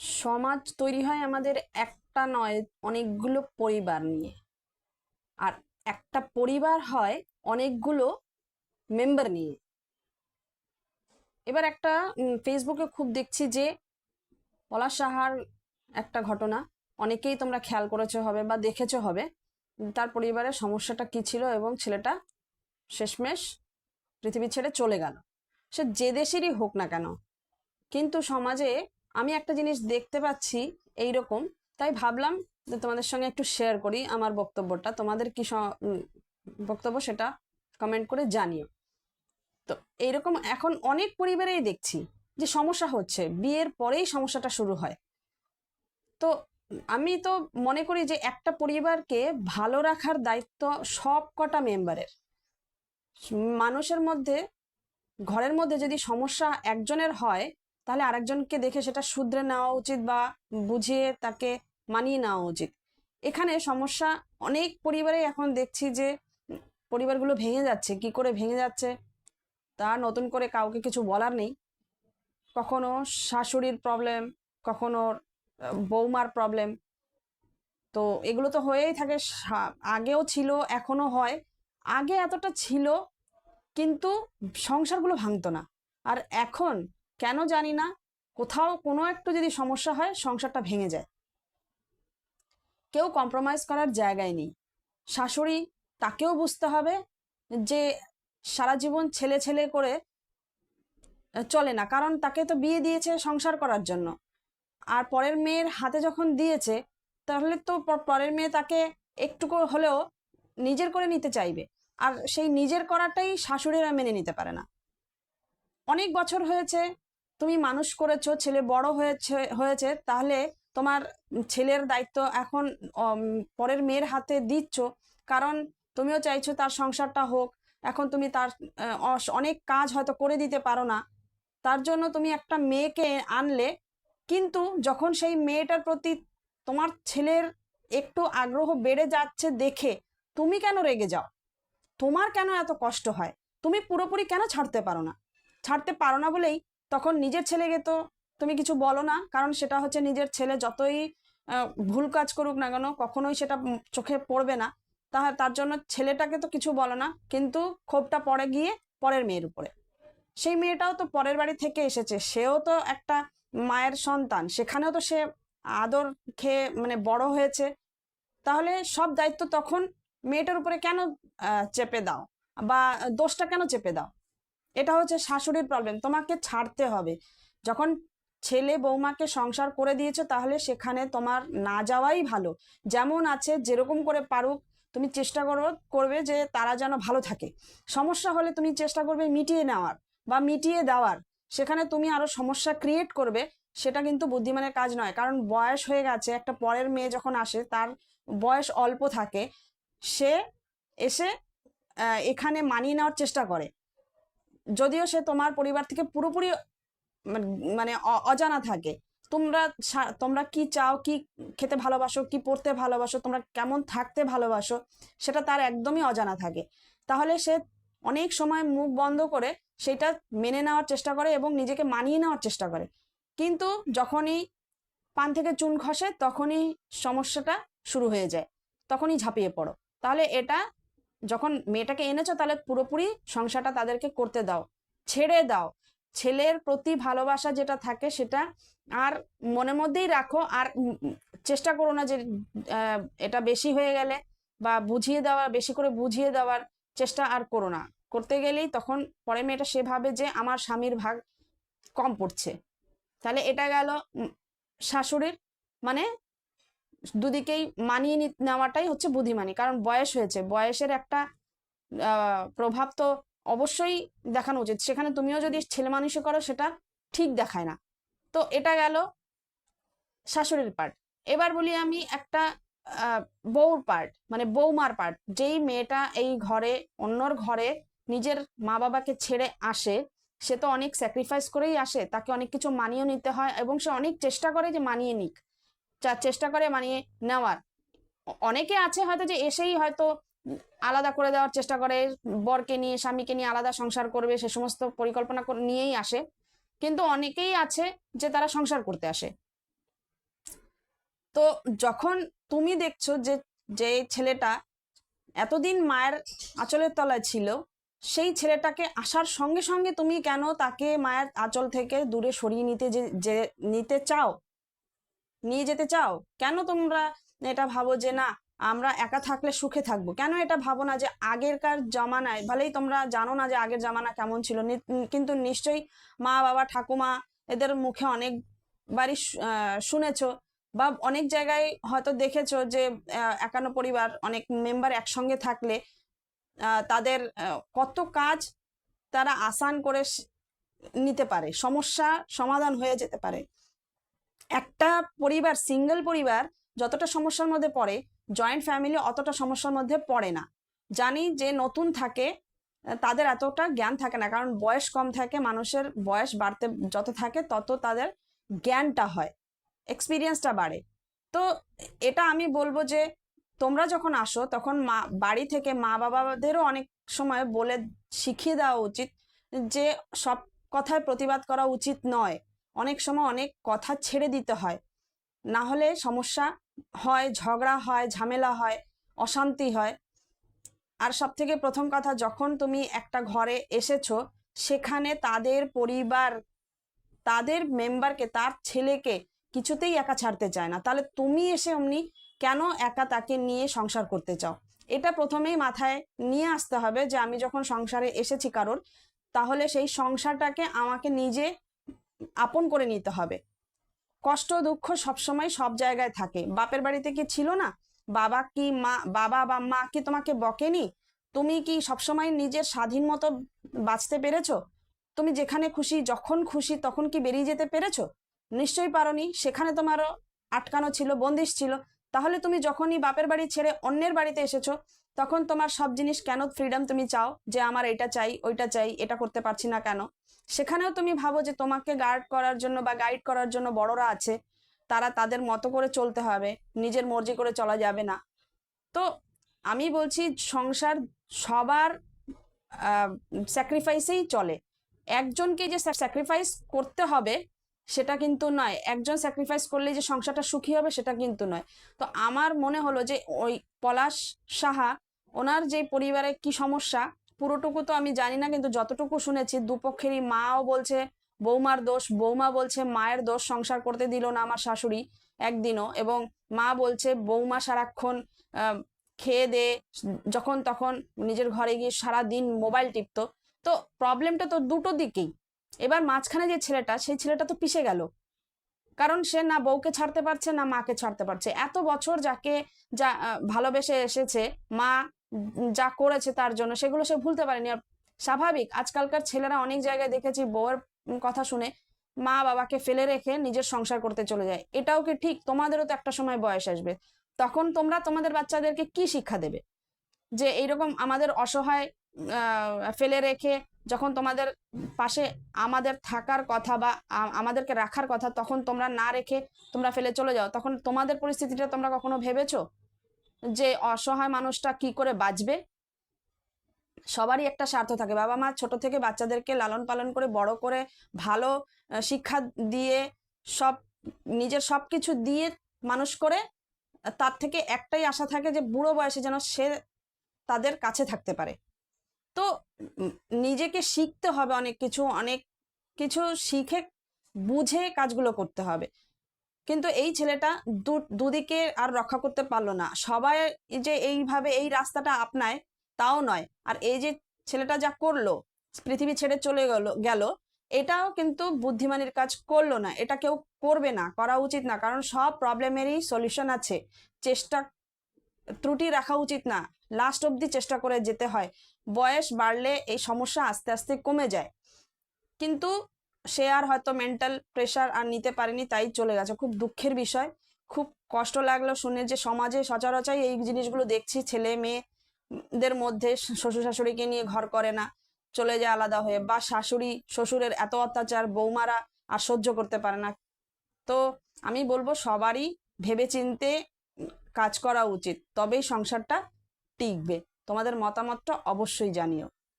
সমাজ তৈরি হয় আমাদের একটা নয়, অনেকগুলো পরিবার নিয়ে। আর একটা পরিবার হয় অনেকগুলো মেম্বার নিয়ে। এবার একটা ফেসবুকে খুব দেখছি যে পলাশ সাহার একটা ঘটনা। অনেকেই তোমরা খেয়াল করেছ হবে বা দেখেছ হবে। তার পরিবারের সমস্যাটা কি ছিল এবং ছেলেটা শেষমেশ পৃথিবী ছেড়ে চলে গেল। সে যে দেশেরই হোক না কেন, কিন্তু সমাজে আমি একটা জিনিস দেখতে পাচ্ছি এই রকম তাই ভাবলাম যে তোমাদের সঙ্গে একটু শেয়ার করি আমার বক্তব্যটা। তোমাদের কি বক্তব্য সেটা কমেন্ট করে জানিও। তো এইরকম এখন অনেক পরিবারেই দেখছি যে সমস্যা হচ্ছে, বিয়ের পরেই সমস্যাটা শুরু হয়। তো আমি তো মনে করি যে একটা পরিবারকে ভালো রাখার দায়িত্ব সব কটা মেম্বারের মানুষের মধ্যে, ঘরের মধ্যে যদি সমস্যা একজনের হয় তাহলে আরেকজনকে দেখে সেটা শুধরে নেওয়া উচিত বা বুঝিয়ে তাকে মানিয়ে নেওয়া উচিত। এখানে সমস্যা অনেক পরিবারে এখন দেখছি যে পরিবারগুলো ভেঙে যাচ্ছে, কি করে ভেঙে যাচ্ছে তা নতুন করে কাউকে কিছু বলার নেই। কখনো শাশুড়ির প্রবলেম কখনো বৌমার প্রবলেম তো এগুলো তো হয়েই থাকে আগেও ছিল এখনও হয়। আগে এতটা ছিল, কিন্তু সংসারগুলো ভাঙতো না। আর এখন কেন জানি না, কোথাও কোনো একটু যদি সমস্যা হয়, সংসারটা ভেঙে যায়। কেউ কম্প্রোমাইজ করার জায়গায় নেই। শাশুড়ি তাকেও বুঝতে হবে যে সারা জীবন ছেলে ছেলে করে চলে না। কারণ তাকে তো বিয়ে দিয়েছে সংসার করার জন্য। আর পরের মেয়ের হাতে যখন দিয়েছে, তাহলে তো পরের মেয়ে তাকে একটু করে হলেও নিজের করে নিতে চাইবে। আর সেই নিজের করাটাই শাশুড়িরা মেনে নিতে পারে না। অনেক বছর হয়েছে তুমি মানুষ করেছ, ছেলে বড় হয়েছে হয়েছে, তাহলে তোমার ছেলের দায়িত্ব এখন পরের মেয়ের হাতে দিচ্ছ। কারণ তুমিও চাইছো তার সংসারটা হোক। এখন তুমি তার অনেক কাজ হয়তো করে দিতে পারো না। তার জন্য তুমি একটা মেয়েকে আনলে, কিন্তু যখন সেই মেয়েটার প্রতি তোমার ছেলের একটু আগ্রহ বেড়ে যাচ্ছে দেখে, তুমি কেন রেগে যাও? তোমার কেন এত কষ্ট হয়? তুমি পুরোপুরি কেন ছাড়তে পারো না? ছাড়তে পারো না বলেই তখন নিজের ছেলেকে তো তুমি কিছু বলো না, কারণ সেটা হচ্ছে নিজের ছেলে যতই ভুল কাজ করুক না কেন, কখনোই সেটা চোখে পড়বে না। তা তার জন্য ছেলেটাকে তো কিছু বলো না, কিন্তু ক্ষোভটা পড়ে গিয়ে পরের মেয়ের উপরে। সেই মেয়েটাও তো পরের বাড়ি থেকে এসেছে, সেও তো একটা মায়ের সন্তান, সেখানেও তো সে আদর খেয়ে মানে বড় হয়েছে। তাহলে সব দায়িত্ব তখন মেয়েটার উপরে কেন চেপে দাও? বা দোষটা কেন চেপে দাও? এটা হচ্ছে শাশুড়ির প্রবলেম তোমাকে ছাড়তে হবে। যখন ছেলে বৌমাকে সংসার করে দিয়েছ, তাহলে সেখানে তোমার না যাওয়াই ভালো। যেমন আছে, যেরকম করে পারুক, তুমি চেষ্টা করো, করবে যে তারা যেন ভালো থাকে। সমস্যা হলে তুমি চেষ্টা করবে মিটিয়ে নেওয়ার বা মিটিয়ে দেওয়ার। সেখানে তুমি আরও সমস্যা ক্রিয়েট করবে, সেটা কিন্তু বুদ্ধিমানের কাজ নয়। কারণ বয়স হয়ে গেছে, একটা পরের মেয়ে যখন আসে, তার বয়স অল্প থাকে, সে এসে এখানে মানিয়ে নেওয়ার চেষ্টা করে। যদিও সে তোমার পরিবার থেকে পুরোপুরি, মানে- মানে অজানা থাকে। তোমরা তোমরা কি চাও, কি খেতে ভালোবাসো, কি পড়তে ভালোবাসো, তোমরা কেমন থাকতে ভালোবাসো, সেটা তার একদমই অজানা থাকে। তাহলে সে অনেক সময় মুখ বন্ধ করে সেটা মেনে নেওয়ার চেষ্টা করে এবং নিজেকে মানিয়ে নেওয়ার চেষ্টা করে। কিন্তু যখনই পান থেকে চুন খসে, তখনই সমস্যাটা শুরু হয়ে যায়। তখনই ঝাঁপিয়ে পড়ো। তাহলে এটা যখন মেয়েটাকে এনেছো, তাহলে পুরোপুরি সংসারটা তাদেরকে করতে দাও, ছেড়ে দাও। ছেলের প্রতি ভালোবাসা যেটা থাকে সেটা আর মনের মধ্যেই রাখো আর চেষ্টা করো না যে এটা বেশি হয়ে গেলে বা বুঝিয়ে দেওয়া বেশি করে বুঝিয়ে দেওয়ার চেষ্টা আর করো না। করতে গেলেই তখন পরে মেয়েটা সে ভাবে যে আমার স্বামীর ভাগ কম পড়ছে। তাহলে এটা গেল শাশুড়ির মানে দুদিকেই মানিয়ে নেওয়াটাই হচ্ছে বুদ্ধিমানী। কারণ বয়স হয়েছে, বয়সের একটা প্রভাব তো অবশ্যই দেখানো উচিত। সেখানে তুমিও যদি ছেলে মানুষই করো, সেটা ঠিক দেখায় না। তো এটা গেল শাশুড়ির পার্ট এবার বলি আমি একটা বউর পার্ট মানে বৌমার পার্ট যেই মেয়েটা এই ঘরে, অন্যর ঘরে নিজের মা বাবাকে ছেড়ে আসে, সে তো অনেক স্যাক্রিফাইস করেই আসে, তাকে অনেক কিছু মানিয়ে নিতে হয় এবং সে অনেক চেষ্টা করে যে মানিয়ে নিক। চেষ্টা করে মানিয়ে নেওয়ার। অনেকে আছে হয়তো যে এসেই হয়তো আলাদা করে দেওয়ার চেষ্টা করে, বরকে নিয়ে, স্বামীকে নিয়ে আলাদা সংসার করবে, সে সমস্ত পরিকল্পনা নিয়েই আসে। কিন্তু অনেকেই আছে যে তারা সংসার করতে আসে। তো যখন তুমি দেখছ যে যে ছেলেটা এতদিন মায়ের আঁচলের তলায় ছিল, সেই ছেলেটাকে আসার সঙ্গে সঙ্গে তুমি কেন তাকে মায়ের আঁচল থেকে দূরে সরিয়ে নিতে যে, নিতে চাও? নিয়ে যেতে চাও? কেন তোমরা এটা ভাবো যে না, আমরা একা থাকলে সুখে থাকব? কেন এটা ভাবো না যে আগেরকার জামানায়, ভালেই তোমরা জানো না যে আগের জামানা কেমন ছিল। কিন্তু নিশ্চয়ই মা, বাবা, ঠাকুমা এদের মুখে অনেকবারই শুনেছো বা অনেক জায়গায় হয়তো দেখেছ যে একান্ন পরিবার, অনেক মেম্বার একসঙ্গে থাকলে তাদের কত কাজ তারা আসান করে নিতে পারে। সমস্যা সমাধান হয়ে যেতে পারে। একটা পরিবার সিঙ্গেল পরিবার যতটা সমস্যার মধ্যে পড়ে জয়েন্ট ফ্যামিলি অতটা সমস্যার মধ্যে পড়ে না। জানি যে নতুন থাকে, তাদের এতটা জ্ঞান থাকে না, কারণ বয়স কম থাকে, মানুষের বয়স বাড়তে, যত থাকে তত তাদের জ্ঞানটা হয় এক্সপিরিয়েন্সটা বাড়ে। তো এটা আমি বলব যে, তোমরা যখন আসো, তখন মা, বাড়ি থেকে মা বাবাদেরও অনেক সময় বলে শিখিয়ে দেওয়া উচিত যে, সব কথায় প্রতিবাদ করা উচিত নয়। অনেক সময় অনেক কথা ছেড়ে দিতে হয়। না হলে সমস্যা হয়, ঝগড়া হয়, ঝামেলা হয়, অশান্তি হয়। আর সব থেকে প্রথম কথা, যখন তুমি একটা ঘরে এসেছ, সেখানে তাদের পরিবার, তাদের মেম্বারকে, তার ছেলেকে কিছুতেই একা ছাড়তে চায় না। তাহলে তুমি এসে অমনি কেন একা তাকে নিয়ে সংসার করতে চাও? এটা প্রথমেই মাথায় নিয়ে আসতে হবে যে, আমি যখন সংসারে এসেছি কারোর, তাহলে সেই সংসারটাকে আমাকে নিজে আপন করে নিতে হবে। কষ্ট, দুঃখ সবসময় সব জায়গায় থাকে। বাপের বাড়িতে কি ছিল না? বাবা কি মা, বাবা বা মা কি তোমাকে বকেনি? তুমি কি সবসময় নিজের স্বাধীন মতো বাঁচতে পেরেছ? তুমি যেখানে খুশি, যখন খুশি, তখন কি বেরিয়ে যেতে পেরেছ? নিশ্চয়ই পারোনি। সেখানে তোমারও আটকানো ছিল, বন্দিশ ছিল। তাহলে তুমি যখনই বাপের বাড়ি ছেড়ে অন্যের বাড়িতে এসেছ, তখন তোমার সব জিনিস কেন ফ্রিডম তুমি চাও? যে আমার এটা চাই, ওইটা চাই, এটা করতে পারছি না কেন? সেখানেও তুমি ভাবো যে তোমাকে গার্ড করার জন্য বা গাইড করার জন্য বড়রা আছে, তারা তাদের মতো করে চলতে হবে, নিজের মর্জি করে চলা যাবে না। তো আমি বলছি সংসার সবার স্যাক্রিফাইসেই চলে। একজনকে যে স্যাক্রিফাইস করতে হবে, সেটা কিন্তু নয়। একজন স্যাক্রিফাইস করলে যে সংসারটা সুখী হবে, সেটা কিন্তু নয়। তো আমার মনে হলো যে ওই পলাশ সাহা, ওনার যে পরিবারে কি সমস্যা পুরোটুকু তো আমি জানি না, কিন্তু যতটুকু শুনেছি দুপক্ষেরই মাও বলছে, বৌমার দোষ, বৌমা বলছে মায়ের দোষ সংসার করতে দিল না আমার শাশুড়ি একদিনও এবং মা বলছে বৌমা সারাক্ষণ খেয়ে দে, যখন তখন নিজের ঘরে গিয়ে সারা দিন মোবাইল টিপতো। তো প্রবলেমটা তো দুটো দিকেই। এবার মাঝখানে যে ছেলেটা, সেই ছেলেটা তো পিষে গেল। কারণ সে না বউকে ছাড়তে পারছে, না মাকে ছাড়তে পারছে। এত বছর যাকে যা ভালোবেসে এসেছে মা যা করেছে তার জন্য, সেগুলো সে ভুলতে পারেনি। আর স্বাভাবিক, আজকালকার ছেলেরা অনেক জায়গায় দেখেছি বউয়ের কথা শুনে মা বাবাকে ফেলে রেখে নিজের সংসার করতে চলে যায়। এটাও কি ঠিক? তোমাদেরও তো একটা সময় বয়স আসবে। তখন তোমরা তোমাদের বাচ্চাদেরকে কি শিক্ষা দেবে? যে এইরকম আমাদের অসহায় ফেলে রেখে যখন তোমাদের পাশে আমাদের থাকার কথা বা আমাদেরকে রাখার কথা তখন তোমরা না রেখে তোমরা ফেলে চলে যাও, তখন তোমাদের পরিস্থিতিটা তোমরা কখনো ভেবেছো? যে অসহায় মানুষটা কি করে বাঁচবে? সবারই একটা স্বার্থ থাকে। বাবা মা ছোট থেকে বাচ্চাদেরকে লালন পালন করে, বড় করে ভালো শিক্ষা দিয়ে সব, নিজের সব কিছু দিয়ে মানুষ করে, তার থেকে একটাই আশা থাকে যে বুড়ো বয়সে যেন সে তাদের কাছে থাকতে পারে। তো নিজেকে শিখতে হবে অনেক কিছু অনেক কিছু শিখে, বুঝে কাজগুলো করতে হবে। কিন্তু এই ছেলেটা দু- দুদিকে আর রক্ষা করতে পারল না। সবাই যে এইভাবে এই রাস্তাটা আপনায়, তাও নয়। আর এই যে ছেলেটা যা করল, পৃথিবী ছেড়ে চলে গেল গেল, এটাও কিন্তু বুদ্ধিমানের কাজ করল না। এটা কেউ করবে না, করা উচিত না। কারণ সব প্রবলেমেরই সলিউশন আছে। চেষ্টা, ত্রুটি রাখা উচিত না। লাস্ট অবধি চেষ্টা করে যেতে হয়। বয়স বাড়লে এই সমস্যা আস্তে আস্তে কমে যায়। কিন্তু সে আর হয়তো মেন্টাল প্রেশার আর নিতে পারেনি, তাই চলে গেছে। খুব দুঃখের বিষয়। খুব কষ্ট লাগল শুনে যে সমাজে সচরাচর এই জিনিসগুলো দেখছি। ছেলে মেয়েদের মধ্যে শ্বশুর শাশুড়িকে নিয়ে ঘর করে না, চলে যায় আলাদা হয়ে। বা শাশুড়ি শ্বশুরের এত অত্যাচার, বৌমারা আর সহ্য করতে পারে না। তো আমি বলব সবারই ভেবেচিন্তে কাজ করা উচিত, তবেই সংসারটা টিকবে। তোমাদের মতামতটা অবশ্যই জানিও।